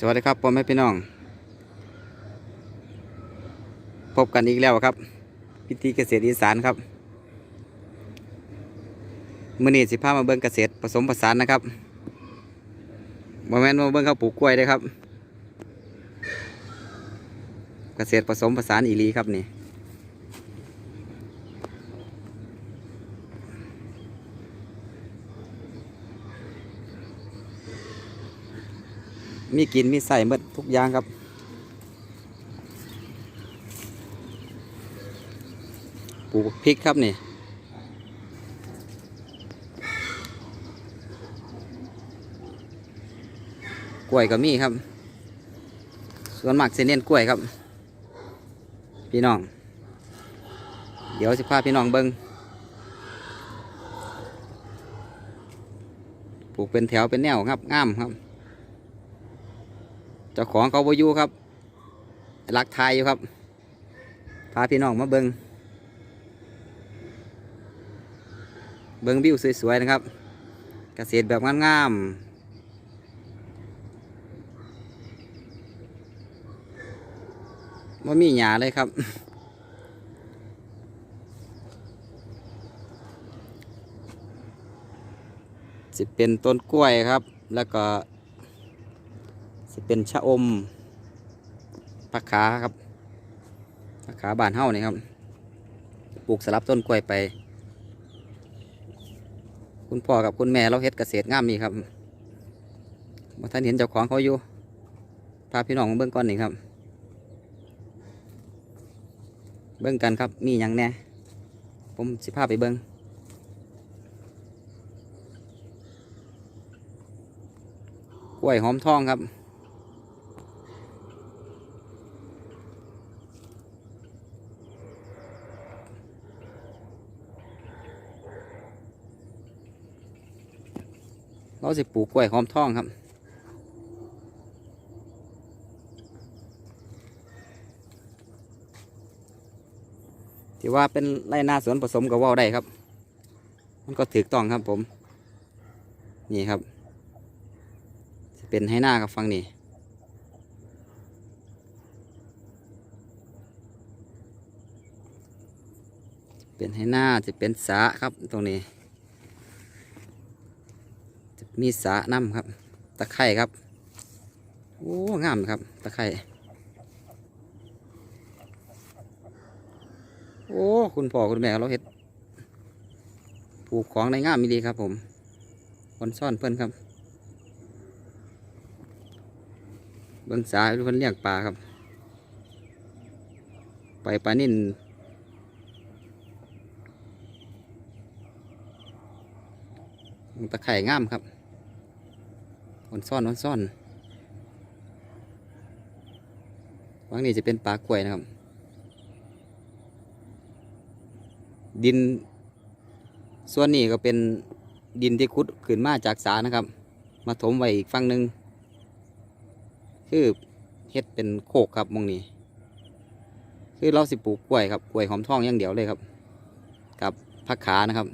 สวัสดีครับพ่อแม่พี่น้อง พบกันอีกแล้วครับ พิธีเกษตรอีสานครับมือนีสิพามาเบิ้งเกษตรผสมผสานนะครับบอแมนมาเบิ้งเขาปลูกกล้วยเด้วยครับ เกษตรผสมผสานอีหลีครับนี่ มีกินมีใส่หมดทุกอย่างครับ ปลูกพริกครับนี่กล้วยก็มีครับ ส่วนมากเสเน้นกล้วยครับ พี่น้อง เดี๋ยวสิพาพี่น้องเบิงปลูกเป็นแถวเป็นแนวครับงามครับ เจ้าของเขาบอยู่ครับรักไทยอยู่ครับ พาพี่น้องมาเบิงเบิงวิวสวยๆนะครับ เกษตรแบบงามๆว่ามีหยาเลยครับสิเป็นต้นกล้วยครับ แล้วก็ เป็นชะอมผักขาครับผักขาบานเฮ้านี่ครับปลูกสลับต้นกล้วยไป คุณพ่อกับคุณแม่เราเฮ็ดเกษตรงามนี่ครับมาท่านเห็นเจ้าของเขาอยู่พาพี่น้องมาเบิ้องก่อนนี่ครับ เบิ้องกันครับมีอย่างแน่ผมสิพาไปเบิ้องกล้วยหอมทองครับ เราสิปลูกกล้วยหอมทองครับ ที่ว่าเป็นไรนาสวนผสมกับว่าวได้ครับ มันก็ถูกต้องครับผม นี่ครับ เป็นให้หน้ากับฟังนี่เป็นให้หน้าจะเป็นสาครับตรงนี้ มีสาน้ำครับ ตะไคร่ครับ โอ้งามครับ ตะไคร่โอ้คุณพ่อคุณแม่เราเห็ดปลูกของในงามมีดีครับผมคนซ่อนเพื่อนครับ เบิ้องสาเพื่อนเลี้ยงปลาครับ ไปปลานิ่นตะไคร่งามครับ คนซ่อนคนซ่อนวังนี้จะเป็นปลากล้วยนะครับ ดิน ส่วนนี้ก็เป็นดินที่ขุดขึ้นมาจากสานะครับ มาถมไว้อีกฝั่งหนึ่งคือเฮ็ดเป็นโคกครับมองนี้ คือเราสิปลูกกล้วยครับกล้วยหอมทองอย่างเดียวเลยครับ กับผักขานะครับ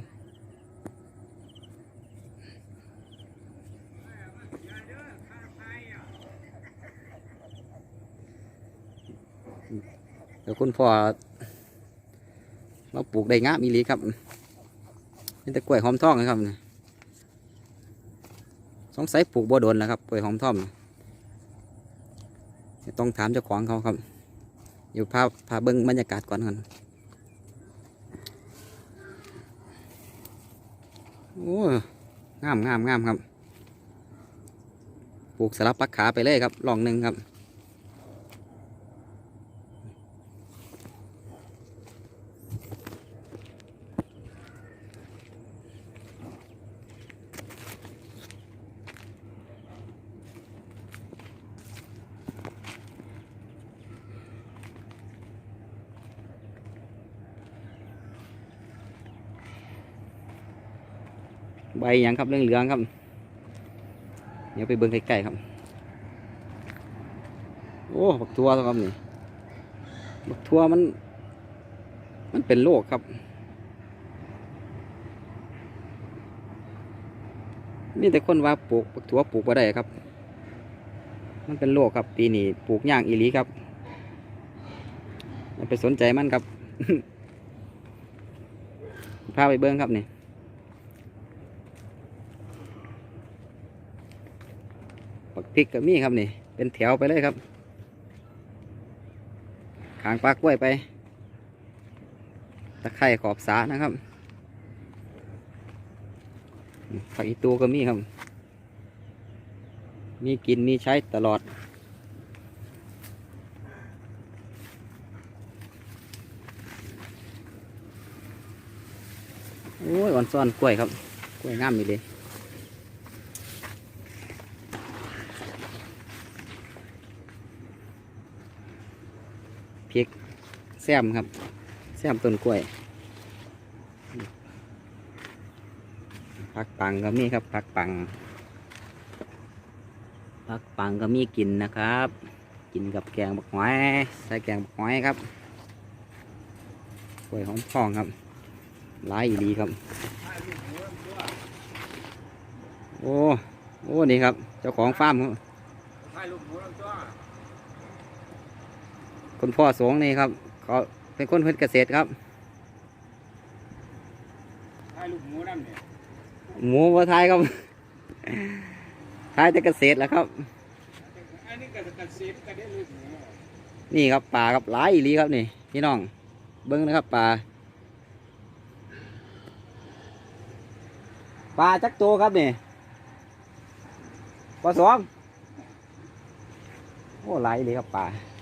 เดี๋ยวคุณพ่อเราปลูกได้งามอีหลีครับนี่แต่กล้วยหอมทองนะครับสงสัยปลูกบ่โดนนะครับกล้วยหอมทองต้องถามเจ้าของเขาครับ อยู่พาพาเบิ้งบรรยากาศก่อนกันโอ้งามงามงามครับ ปลูกสลับปักขาไปเลยครับลองหนึ่งครับ ใบยังครับเรื่องเหลืองครับ เดี๋ยวไปเบิ่งใกล้ๆครับ โอ้บักทัวครับนี่บักทัวมัน มันเป็นโรคครับมีแต่คนว่าปลูกบักทัวปลูกบ่ได้ครับ มันเป็นโรคครับ ปีนี้ปลูกย่างอีหลีครับอย่าไปสนใจมันครับพาไปเบิ้งครับนี่ปัก พริกก็มีครับนี่ เป็นแถวไปเลยครับขางปลากล้วยไป ตะไคร่ขอบสานะครับผักอีตูก็มีครับ มีกินมีใช้ตลอด โอ้ยอ่อนซ่อนกล้วยครับ กล้วยงามอยู่เลยพริก แซมครับ แซมต้นกล้วยผักปังก็มีครับผักปังผักปังก็มีกินนะครับ กินกับแกงบักหอยใส่แกงบักหอยครับกล้วยหอมทองครับหลายดีครับ โอ้โอ้นี่ครับ เจ้าของฟาร์มครับถ่ามคุณพ่อสงนี่ครับ เขาเป็นคนเพื่นเกษตรครับ ถ่ายรูปหมูน้ำเนี่ยหมูวัวไทยครับ ทายแต่เกษตรแหล้วครับ อันนี้ก็จะกัดเสียบกันได้รูปหมูนี่ครับป่าครับหลายอีหลีครับนี่พี่น้อง เบิ้งนะครับป่าปลาจักตัวครับนี่ปลาสองโอ้หลายอีหลีครับป่าเ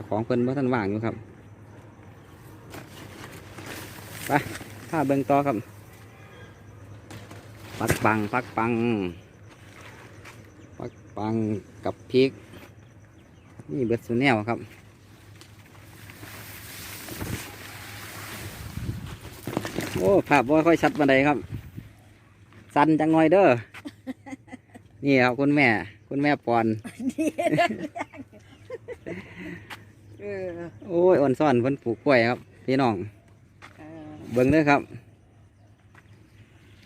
จ้าของเพิ่นว่าท่านว่างอยู่ครับไปถ้าเบิงต่อครับปักปังปักปังปักปังกับพริกนี่เบิดสุแนวครับโอ้ภาพบ่ค่อยชัดมาไดครับ สันจังหน่อยเด้อนี่ครับคุณแม่ คุณแม่ปอน เออโอ้ยอ่อนซ่อนเพิ่นปลูกกล้วยครับพี่น้อง เออเบิ่งเด้อครับ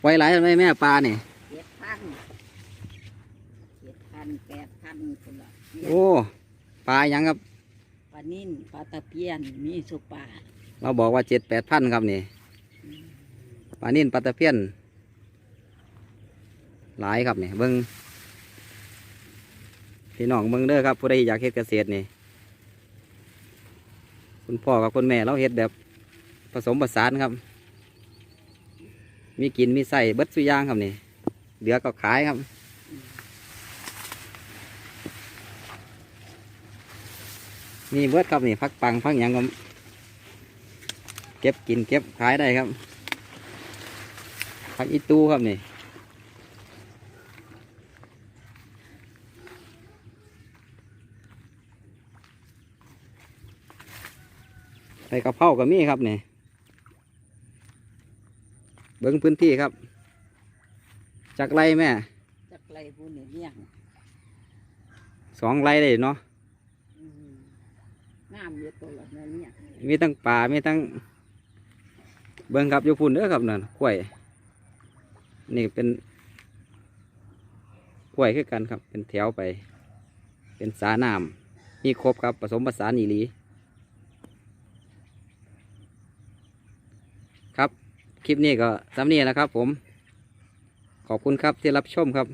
ไว้หลายทำไมแม่ปลานี่ เจ็ดพันเจ็ดพันแปดพันคนละเจ็ดโอ้ปลาหยังครับ ปลานิ่นปลาตะเพียนมีสุปลาเราบอกว่าเจ็ดแปดพันครับนี่ปลานิ่นปลาตะเพียน หลายครับนี่เบิ้งพี่น้องเบิ้งเด้อครับผู้ใดอยากเฮ็ดเกษตรนี่ คุณพ่อกับคุณแม่เราเฮ็ดแบบผสมผสานครับ มีกินมีใส่เบิดสุอยางครับนี่เหลือก็ขายครับมีเบิดครับนี่พักปังพักหยังก็เก็บกินเก็บขายได้ครับผักอีตูครับนี่ ส่กระเพราก็มีครับนี่เบิ้งพื้นที่ครับ จากไรแม่จักไรผู้เนี่ยเลี้ยงสองไรเลยเนาะอืมน้ำเยอะตัวละเนี่ยเนี่ยมีทั้งป่ามีทั้ง เบิ้งครับอยู่พุ่นเด้อครับนั่นกล้วย นี่เป็นกล้วยคือกันครับ เป็นแถวไป เป็นสาน้ำมีครบครับผสมผสานอีหลี คลิปนี้ก็สำนี้นะครับผม ขอบคุณครับที่รับชมครับ